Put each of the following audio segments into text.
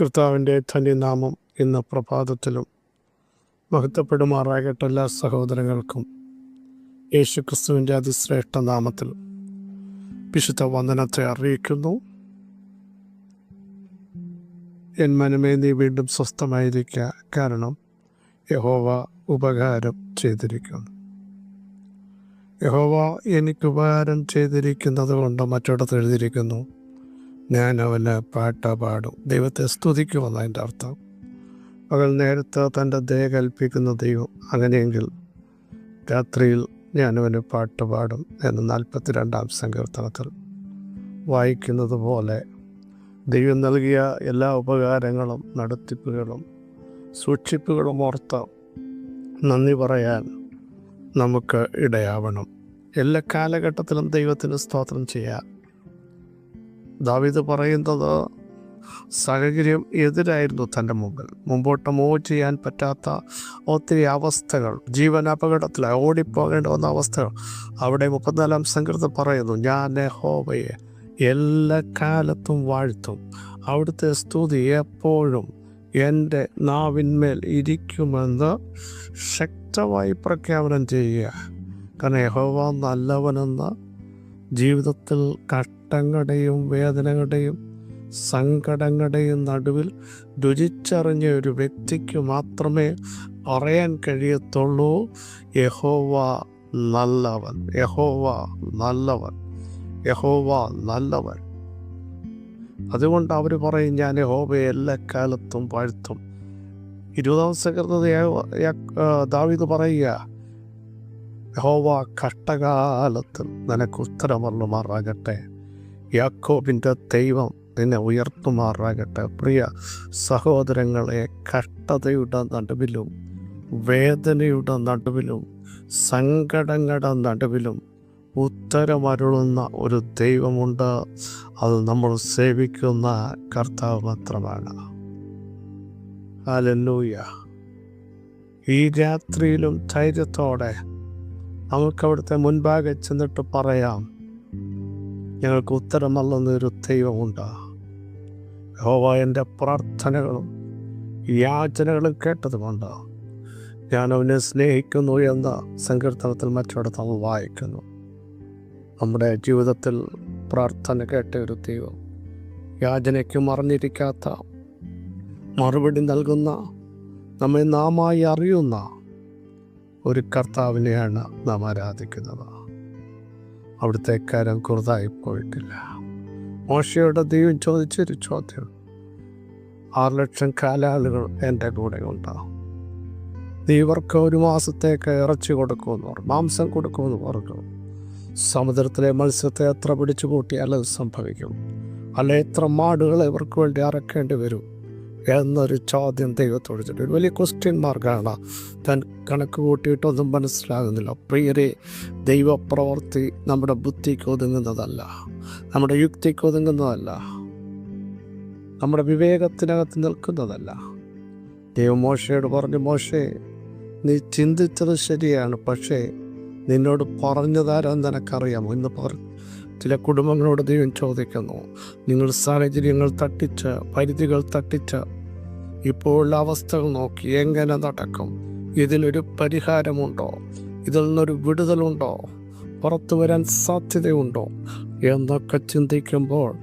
കർത്താവിന്റെ ധന്യനാമം ഇന്ന് പ്രഭാതത്തിലും മഹത്വപ്പെടുമാറാകട്ടെ എല്ലാ സഹോദരങ്ങൾക്കും. യേശു ക്രിസ്തുവിന്റെ അതിശ്രേഷ്ഠ നാമത്തിൽ വിശുദ്ധ വന്ദനത്തെ അറിയിക്കുന്നു. എൻ മനമേ നീ വീണ്ടും സ്വസ്ഥമായിരിക്കുക കാരണം യഹോവ ഉപകാരം ചെയ്തിരിക്കുന്നു. യഹോവ എനിക്ക് ഉപകാരം ചെയ്തിരിക്കുന്നത് കൊണ്ട് മറ്റിടത്ത് എഴുതിയിരിക്കുന്നു. ഞാൻ അവന് പാട്ട പാടും. ദൈവത്തെ സ്തുതിക്കുമെന്ന് അതിന്റെ അർത്ഥം. പകൽ നേരത്തെ തന്റെ ദയ കൽപ്പിക്കുന്ന ദൈവം അങ്ങനെയെങ്കിൽ രാത്രിയിൽ ഞാൻ അവന് പാട്ട് പാടും എന്ന് നാൽപ്പത്തിരണ്ടാം സങ്കീർത്തനത്തിൽ വായിക്കുന്നത് പോലെ ദൈവം നൽകിയ എല്ലാ ഉപകാരങ്ങളും നടത്തിപ്പുകളും സൂക്ഷിപ്പുകളും ഓർത്ത് നന്ദി പറയാൻ നമുക്ക് ഇടയാവണം. എല്ലാ കാലഘട്ടത്തിലും ദൈവത്തിന് സ്തോത്രം ചെയ്യാം ദാവിദ് പറയുന്നത് സാഹചര്യം എതിരായിരുന്നു തന്റെ മുമ്പിൽ. മുമ്പോട്ട് മൂവ് ചെയ്യാൻ പറ്റാത്ത ഒത്തിരി അവസ്ഥകൾ ജീവൻ അപകടത്തിൽ ഓടിപ്പോകേണ്ട വന്ന അവസ്ഥകൾ. അവിടെ മുപ്പത്തിനാലാം സംഘത്തിൽ പറയുന്നു ഞാൻ ഹോബയെ എല്ലാ കാലത്തും വാഴ്ത്തും. അവിടുത്തെ സ്തുതി എപ്പോഴും എന്റെ നാവിന്മേൽ ഇരിക്കുമെന്ന് ശക്തമായി പ്രഖ്യാപനം ചെയ്യുക. കാരണം യഹോവ നല്ലവനെന്ന് ജീവിതത്തിൽ കഷ്ടങ്ങളുടെയും വേദനകളുടെയും സങ്കടങ്ങളുടെയും നടുവിൽ രുചിച്ചറിഞ്ഞ ഒരു വ്യക്തിക്ക് മാത്രമേ അറിയാൻ കഴിയത്തുള്ളൂ. യഹോവ നല്ലവൻ. യഹോവ നല്ലവൻ. യഹോവ നല്ലവൻ. അതുകൊണ്ട് അവർ പറയും ഞാൻ യഹോവയെ എല്ലാ കാലത്തും വാഴ്ത്തും. ഇരുപതാം സകൃത ദാവിത് പറയുക യഹോവ കഷ്ടകാലത്ത് നിനക്ക് ഉത്തരമറുമാറാകട്ടെ യാക്കോബിന്റെ ദൈവം നിന്നെ ഉയർത്തുമാറാകട്ടെ. പ്രിയ സഹോദരങ്ങളെ കഷ്ടതയുടെ നടുവിലും വേദനയുടെ നടുവിലും സങ്കടങ്ങളുടെ നടുവിലും ഉത്തരമരുളുന്ന ഒരു ദൈവമുണ്ട്. അത് നമ്മൾ സേവിക്കുന്ന കർത്താവ് മാത്രമാണ്. അലല്ലൂയ ഈ രാത്രിയിലും ധൈര്യത്തോടെ നമുക്കവിടുത്തെ മുൻപാകെ ചെന്നിട്ട് പറയാം ഞങ്ങൾക്ക് ഉത്തരമല്ലെന്നൊരു ദൈവമുണ്ട്. യഹോവ എന്റെ പ്രാർത്ഥനകളും യാചനകളും കേട്ടതുകൊണ്ട് ഞാൻ അവനെ സ്നേഹിക്കുന്നു എന്ന സങ്കീർത്തനത്തിൽ മറ്റിടത്ത് നമ്മൾ വായിക്കുന്നു. നമ്മുടെ ജീവിതത്തിൽ പ്രാർത്ഥന കേട്ട ഒരു ദൈവം യാചനയ്ക്ക് മറിഞ്ഞിരിക്കാത്ത മറുപടി നൽകുന്ന നമ്മെ നാമായി അറിയുന്ന ഒരു കർത്താവിനെയാണ് നാം ആരാധിക്കുന്നത്. അവിടുത്തെ കാര്യം കുറുതായി പോയിട്ടില്ല. മോശയുടെ ദൈവം ചോദിച്ചൊരു ചോദ്യം. ആറ് ലക്ഷം കാലാളുകൾ എന്റെ കൂടെ ഉണ്ടാവും നീ ഇവർക്ക് ഒരു മാസത്തേക്ക് ഇറച്ചി കൊടുക്കുമെന്ന് പറഞ്ഞു. മാംസം കൊടുക്കുമെന്ന് പറഞ്ഞു. സമുദ്രത്തിലെ മത്സ്യത്തെ എത്ര പിടിച്ചു കൂട്ടിയാലും സംഭവിക്കും. അല്ല എത്ര മാടുകളെ ഇവർക്ക് വേണ്ടി അറക്കേണ്ടി വരും? എന്നൊരു ചോദ്യം ദൈവത്തോട് ഒരു വലിയ ക്വസ്റ്റ്യൻ മാർക്കാണ് താൻ കണക്ക് കൂട്ടിയിട്ടൊന്നും മനസ്സിലാകുന്നില്ല. പ്രിയരെ ദൈവപ്രവർത്തി നമ്മുടെ ബുദ്ധിക്ക് ഒതുങ്ങുന്നതല്ല. നമ്മുടെ യുക്തിക്ക് ഒതുങ്ങുന്നതല്ല. നമ്മുടെ വിവേകത്തിനകത്ത് നിൽക്കുന്നതല്ല. ദൈവം മോശയോട് പറഞ്ഞു മോശേ നീ ചിന്തിച്ചത് ശരിയാണ്. പക്ഷേ നിന്നോട് പറഞ്ഞതാരോ നിനക്കറിയാമോ? ഇന്ന് പറ ചില കുടുംബങ്ങളോട് ദൈവം ചോദിക്കുന്നു. നിങ്ങൾ സാഹചര്യങ്ങൾ തട്ടിച്ച് പരിധികൾ തട്ടിച്ച് ഇപ്പോഴുള്ള അവസ്ഥകൾ നോക്കി എങ്ങനെ നടക്കും? ഇതിനൊരു പരിഹാരമുണ്ടോ? ഇതിൽ നിന്നൊരു വിടുതലുണ്ടോ? പുറത്തു വരാൻ സാധ്യതയുണ്ടോ? എന്നൊക്കെ ചിന്തിക്കുമ്പോൾ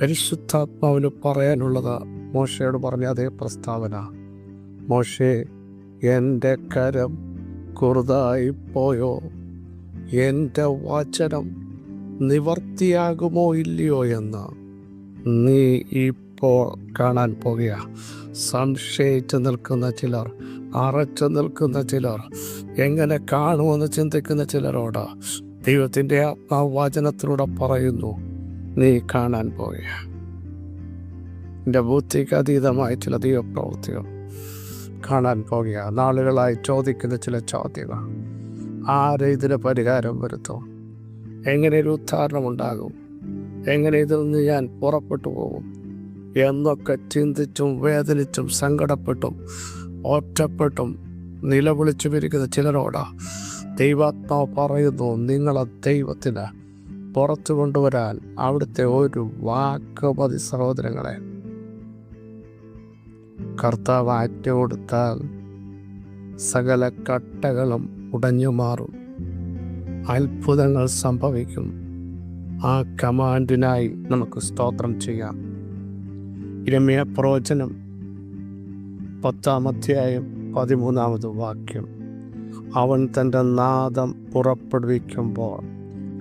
പരിശുദ്ധാത്മാവിന് പറയാനുള്ളത് മോശയോട് പറഞ്ഞ അതേ പ്രസ്താവന. മോശേ എന്റെ കരം കുറുതായിപ്പോയോ എന്റെ വചനം നിവർത്തിയാകുമോ ഇല്ലയോ എന്ന് നീ ഇപ്പോൾ കാണാൻ പോകുക. സംശയിച്ച് നിൽക്കുന്ന ചിലർ അറച്ചു നിൽക്കുന്ന ചിലർ എങ്ങനെ കാണുമെന്ന് ചിന്തിക്കുന്ന ചിലരോട് ദൈവത്തിന്റെ ആ വചനത്തിലൂടെ പറയുന്നു നീ കാണാൻ പോകുക. എന്റെ ബുദ്ധിക്ക് അതീതമായ ചില ദൈവപ്രവൃത്തികൾ കാണാൻ പോകുക. നാളുകളായി ചോദിക്കുന്ന ചില ചോദ്യങ്ങൾ. ആരെ ഇതിന് പരിഹാരം വരുത്തും? എങ്ങനെ ഒരു ഉദ്ധാരണം ഉണ്ടാകും? എങ്ങനെ ഇതിൽ നിന്ന് ഞാൻ പുറപ്പെട്ടു പോകും? എന്നൊക്കെ ചിന്തിച്ചും വേദനിച്ചും സങ്കടപ്പെട്ടും ഒറ്റപ്പെട്ടും നിലവിളിച്ചു ഇരിക്കുന്ന ചിലരോട് ദൈവാത്മാവ് പറയുന്നു നിങ്ങളെ ദൈവത്തിന് പുറത്തു കൊണ്ടുവരാൻ അവിടുത്തെ ഒരു വാക്ക് സഹോദരങ്ങളെ. കർത്താവ് ആറ്റ കൊടുത്താൽ സകല കട്ടകളും ഉടഞ്ഞു മാറും. അത്ഭുതങ്ങൾ സംഭവിക്കും ആ കമാൻഡിനായി നമുക്ക് സ്തോത്രം ചെയ്യാം. ഇരമ്യ പ്രവചനം പത്താം അധ്യായം പതിമൂന്നാമത് വാക്യം. അവൻ തന്റെ നാദം പുറപ്പെടുവിക്കുമ്പോൾ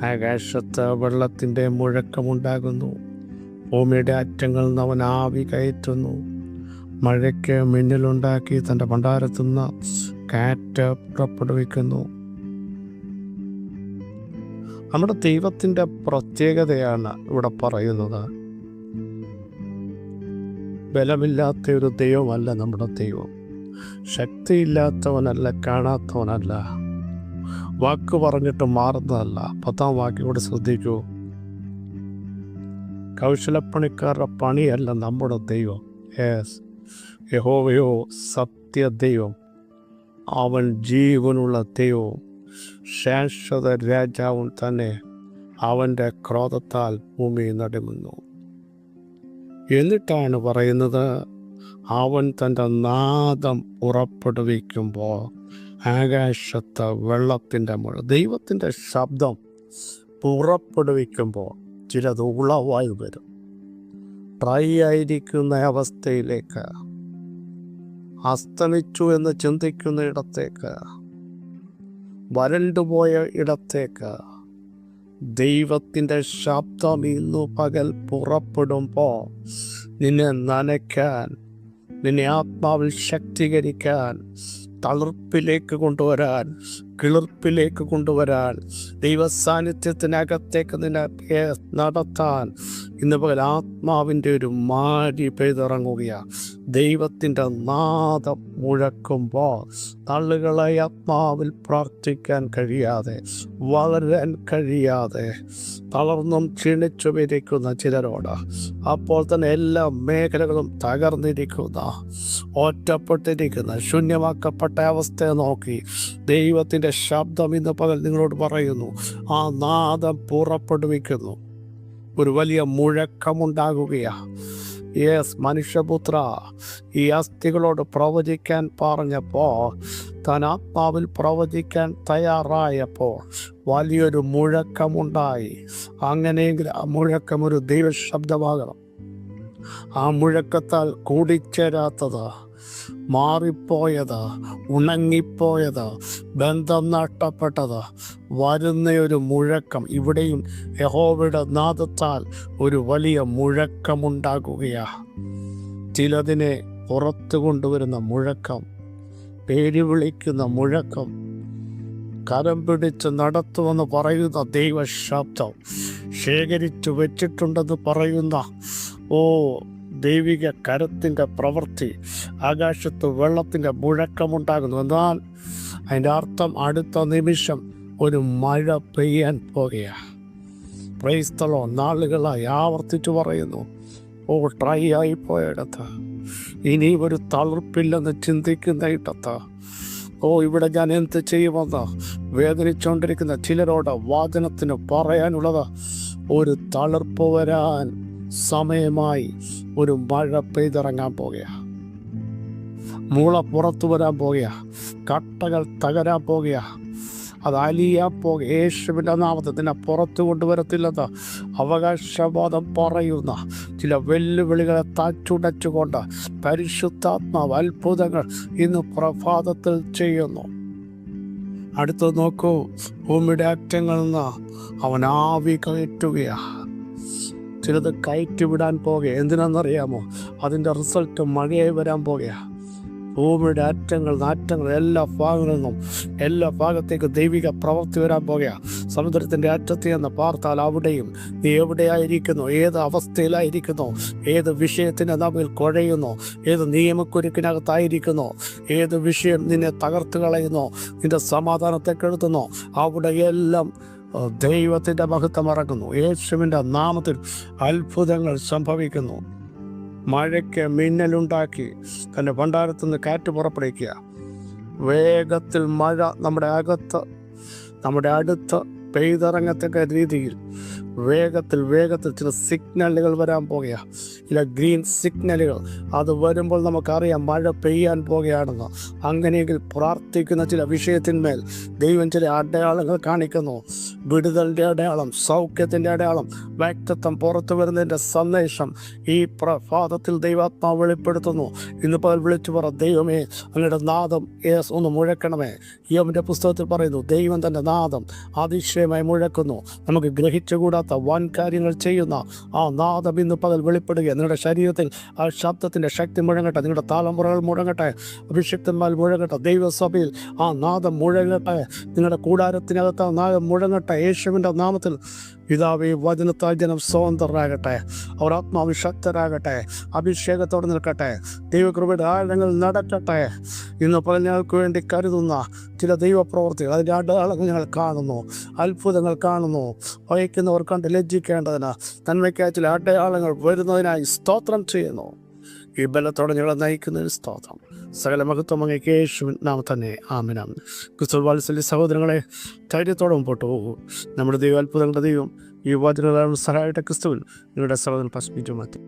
ആകാശത്ത് വെള്ളത്തിന്റെ മുഴക്കമുണ്ടാകുന്നു. ഭൂമിയുടെ അറ്റങ്ങൾ നിന്ന് അവൻ ആവി കയറ്റുന്നു. മഴയ്ക്ക് മിന്നലുണ്ടാക്കി തന്റെ ഭണ്ഡാരത്തുനിന്ന് കാറ്റ് പുറപ്പെടുവിക്കുന്നു. നമ്മുടെ ദൈവത്തിന്റെ പ്രത്യേകതയാണ് ഇവിടെ പറയുന്നത്. ബലമില്ലാത്ത ഒരു ദൈവമല്ല നമ്മുടെ ദൈവം. ശക്തിയില്ലാത്തവനല്ല കാണാത്തവനല്ല. വാക്ക് പറഞ്ഞിട്ട് മാറുന്നതല്ല. പത്താം വാക്കിയോട് ശ്രദ്ധിക്കൂ. കൗശലപ്പണിക്കാരുടെ പണിയല്ല നമ്മുടെ ദൈവം. യേസ് യഹോവയോ സത്യദൈവം. അവൻ ജീവനുള്ള ദൈവവും ശാശ്വത രാജാവും തന്നെ അവന്റെ ക്രോധത്താൽ ഭൂമി നടുങ്ങുന്നു. എന്നിട്ടാണ് പറയുന്നത് അവൻ തന്റെ നാദം പുറപ്പെടുവിക്കുമ്പോൾ ആകാശത്ത് വെള്ളത്തിന്റെ മുഴ ദൈവത്തിന്റെ ശബ്ദം പുറപ്പെടുവിക്കുമ്പോൾ ചിലത് ഉളവായി വരും. ഡ്രൈ ആയിരിക്കുന്ന അവസ്ഥയിലേക്ക് അസ്തമിച്ചു എന്ന് ചിന്തിക്കുന്ന ഇടത്തേക്ക് വരണ്ടുപോയ ഇടത്തേക്ക് ദൈവത്തിന്റെ ശബ്ദം ഇന്നു പകൽ പുറപ്പെടുമ്പോൾ നിന്നെ നനയ്ക്കാൻ നിന്നെ ആത്മാവിൽ ശക്തീകരിക്കാൻ തളിർപ്പിലേക്ക് കൊണ്ടുവരാൻ കിളിർപ്പിലേക്ക് കൊണ്ടുവരാൻ ദൈവ സാന്നിധ്യത്തിനകത്തേക്ക് നിന്നെ നടത്താൻ ഇന്ന് പകൽ ആത്മാവിന്റെ ഒരു മാരി പെയ്തിറങ്ങുകയാണ് ദൈവത്തിന്റെ നാദം മുഴക്കുമ്പോൾ തള്ളുകളെ ആത്മാവിൽ പ്രാർത്ഥിക്കാൻ കഴിയാതെ വളരാൻ കഴിയാതെ തളർന്നും ക്ഷീണിച്ചു വിരിക്കുന്ന ചിലരോട് അപ്പോൾ തന്നെ എല്ലാ മേഖലകളും തകർന്നിരിക്കുന്ന ഒറ്റപ്പെട്ടിരിക്കുന്ന ശൂന്യമാക്കപ്പെട്ട അവസ്ഥയെ നോക്കി ദൈവത്തിന്റെ ശബ്ദം ഇന്ന് പകൽ നിങ്ങളോട് പറയുന്നു. ആ നാദം പുറപ്പെടുവിക്കുന്നു. ഒരു വലിയ മുഴക്കമുണ്ടാകുകയാണ് യേസ് മനുഷ്യപുത്ര ഈ അസ്ഥികളോട് പ്രവചിക്കാൻ പറഞ്ഞപ്പോൾ താൻ ആത്മാവിൽ പ്രവചിക്കാൻ തയ്യാറായപ്പോൾ വലിയൊരു മുഴക്കമുണ്ടായി. അങ്ങനെയെങ്കിൽ ആ മുഴക്കം ഒരു ദൈവശബ്ദമാകണം. ആ മുഴക്കത്താൽ കൂടിച്ചേരാത്തത് മാറിപ്പോയത് ഉണങ്ങിപ്പോയത് ബന്ധം നഷ്ടപ്പെട്ടത്. വരുന്ന ഒരു മുഴക്കം ഇവിടെയും യഹോവയുടെ നാദത്താൽ ഒരു വലിയ മുഴക്കമുണ്ടാകുകയാ. ചിലതിനെ പുറത്തു കൊണ്ടുവരുന്ന മുഴക്കം പേര് വിളിക്കുന്ന മുഴക്കം കരം പിടിച്ച് നടത്തുമെന്ന് പറയുന്ന ദൈവശബ്ദം ശേഖരിച്ചു വെച്ചിട്ടുണ്ടെന്ന് പറയുന്ന ഓ ദൈവിക കരത്തിന്റെ പ്രവൃത്തി ആകാശത്ത് വെള്ളത്തിന്റെ മുഴക്കമുണ്ടാകുന്നു. എന്നാൽ അതിന്റെ അർത്ഥം അടുത്ത നിമിഷം ഒരു മഴ പെയ്യാൻ പോകുകയാണ്. പ്രൈസ്തലോ നാളുകളായി ആവർത്തിച്ചു പറയുന്നു ഓ ട്രൈ ആയി പോയിടത്ത്. ഇനി ഒരു തളർപ്പില്ലെന്ന് ചിന്തിക്കുന്ന ഇടത്ത്. ഓ ഇവിടെ ഞാൻ എന്ത് ചെയ്യുമെന്ന് വേദനിച്ചുകൊണ്ടിരിക്കുന്ന ചിലരോട് വാചനത്തിന് പറയാനുള്ളത് ഒരു തളർപ്പ് വരാൻ സമയമായി ഒരു മഴ പെയ്തിറങ്ങാൻ പോകുക. മൂള പുറത്തു വരാൻ പോകുക. കട്ടകൾ തകരാൻ പോകുക. അത് അലിയാൻ പോകുക. യേശുവിന്റെ നാമത്തിൽ നിന്നെ പുറത്തു കൊണ്ടുവരത്തില്ലെന്ന് അവകാശവാദം പറയുന്ന ചില വെല്ലുവിളികളെ താച്ചുടച്ചുകൊണ്ട് പരിശുദ്ധാത്മാവ് അത്ഭുതങ്ങൾ ഇന്ന് പ്രഭാതത്തിൽ ചെയ്യുന്നു. അടുത്ത് നോക്കൂ. ഭൂമിയുടെ അറ്റങ്ങളിൽ നിന്ന് അവൻ ആവി കയറ്റുകയാണ്. ചിലത് കയറ്റുവിടാൻ പോകെ. എന്തിനാണെന്നറിയാമോ? അതിന്റെ റിസൾട്ട് മഴയായി വരാൻ പോകുക ഭൂമിയുടെ അറ്റങ്ങൾ നാറ്റങ്ങൾ എല്ലാ ഭാഗങ്ങളിൽ നിന്നും എല്ലാ ഭാഗത്തേക്കും ദൈവിക പ്രവൃത്തി വരാൻ പോകുക സമുദ്രത്തിന്റെ അറ്റത്ത് എന്ന് പാർത്താൽ അവിടെയും നീ എവിടെയായിരിക്കുന്നു? ഏത് അവസ്ഥയിലായിരിക്കുന്നു? ഏത് വിഷയത്തിന് നമ്മിൽ കുഴയുന്നു? ഏത് നിയമക്കുരുക്കിനകത്തായിരിക്കുന്നു? ഏത് വിഷയം നിന്നെ തകർത്ത് കളയുന്നു? നിന്റെ സമാധാനത്തെ കെടുത്തുന്നു? അവിടെയെല്ലാം ദൈവത്തിന്റെ മഹത്വം മറക്കുന്നു യേശുവിന്റെ നാമത്തിൽ അത്ഭുതങ്ങൾ സംഭവിക്കുന്നു. മഴയ്ക്ക് മിന്നലുണ്ടാക്കി തന്റെ ഭണ്ഡാരത്തു നിന്ന് കാറ്റ് പുറപ്പെടുവിക്കുക. വേഗത്തിൽ മഴ നമ്മുടെ അകത്ത് നമ്മുടെ അടുത്ത് പെയ്തിറങ്ങത്തക്ക രീതിയിൽ വേഗത്തിൽ വേഗത്തിൽ ചില സിഗ്നലുകൾ വരാൻ പോകുകയാണ് ചില ഗ്രീൻ സിഗ്നലുകൾ അത് വരുമ്പോൾ നമുക്കറിയാം മഴ പെയ്യാൻ പോകുകയാണെന്ന് അങ്ങനെയെങ്കിൽ പ്രാർത്ഥിക്കുന്ന ചില വിഷയത്തിന്മേൽ ദൈവം ചില അടയാളങ്ങൾ കാണിക്കുന്നു. വിടുതലിന്റെ അടയാളം സൗഖ്യത്തിന്റെ അടയാളം വ്യക്തിത്വം പുറത്തു വരുന്നതിന്റെ സന്ദേശം ഈ പ്രഭാതത്തിൽ ദൈവാത്മാവ് വെളിപ്പെടുത്തുന്നു. ഇന്ന് പകൽ വിളിച്ചു പറ ദൈവമേ അങ്ങയുടെ നാദം യേസ് ഒന്ന് മുഴക്കണമേ. യോമിന്റെ പുസ്തകത്തിൽ പറയുന്നു ദൈവം തന്റെ നാദം അതിശയമായി മുഴക്കുന്നു. നമുക്ക് ഗ്രഹിച്ചുകൂടാത്ത വൻ കാര്യങ്ങൾ ചെയ്യുന്ന ആ നാദം ഇന്ന് പകൽ വെളിപ്പെടുക നിങ്ങളുടെ ശരീരത്തിൽ ആ ശബ്ദത്തിന്റെ ശക്തി മുഴങ്ങട്ടെ. നിങ്ങളുടെ താളമുറകൾ മുഴങ്ങട്ടെ. അഭിഷിക്തന്മാർ മുഴങ്ങട്ടെ. ദൈവസഭയിൽ ആ നാദം മുഴങ്ങട്ടെ. നിങ്ങളുടെ കൂടാരത്തിനകത്ത് ആ നാദം മുഴങ്ങട്ടെ. യേശുവിന്റെ നാമത്തിൽ പിതാവേ വചനത്താൽ ജനം സ്വതന്ത്രരാകട്ടെ. അവർ ആത്മാവിശക്തരാകട്ടെ അഭിഷേകത്തോടെ നിൽക്കട്ടെ. ദൈവകൃപയുടെ ആഴങ്ങൾ നടക്കട്ടെ ഇന്ന് പറഞ്ഞവർക്ക് വേണ്ടി കരുതുന്ന ചില ദൈവപ്രവർത്തികൾ അതിന്റെ അടയാളങ്ങൾ ഞങ്ങൾ കാണുന്നു അത്ഭുതങ്ങൾ കാണുന്നു. വഹിക്കുന്നവർ കണ്ട് ലജ്ജിക്കേണ്ടതിന് തന്മയ്ക്കായ ചില അടയാളങ്ങൾ വരുന്നതിനായി സ്തോത്രം ചെയ്യുന്നു. ഈ ബലത്തോടെ ഞങ്ങളെ നയിക്കുന്നതിന് സ്തോത്രം. സകല മഹത്വം അങ്ങേക്ക് യേശുവിൻ നാം തന്നെ ആമിനാം ക്രിസ്തു വാത്സല്യ സഹോദരങ്ങളെ ധൈര്യത്തോടെ മുമ്പോട്ട് പോകും. നമ്മുടെ ദൈവം അത്ഭുതങ്ങളുടെ ദൈവം ഈ സഹായിട്ട ക്രിസ്തുവിൽ നിങ്ങളുടെ സഹോദരൻ പസ്മിറ്റു മാറ്റി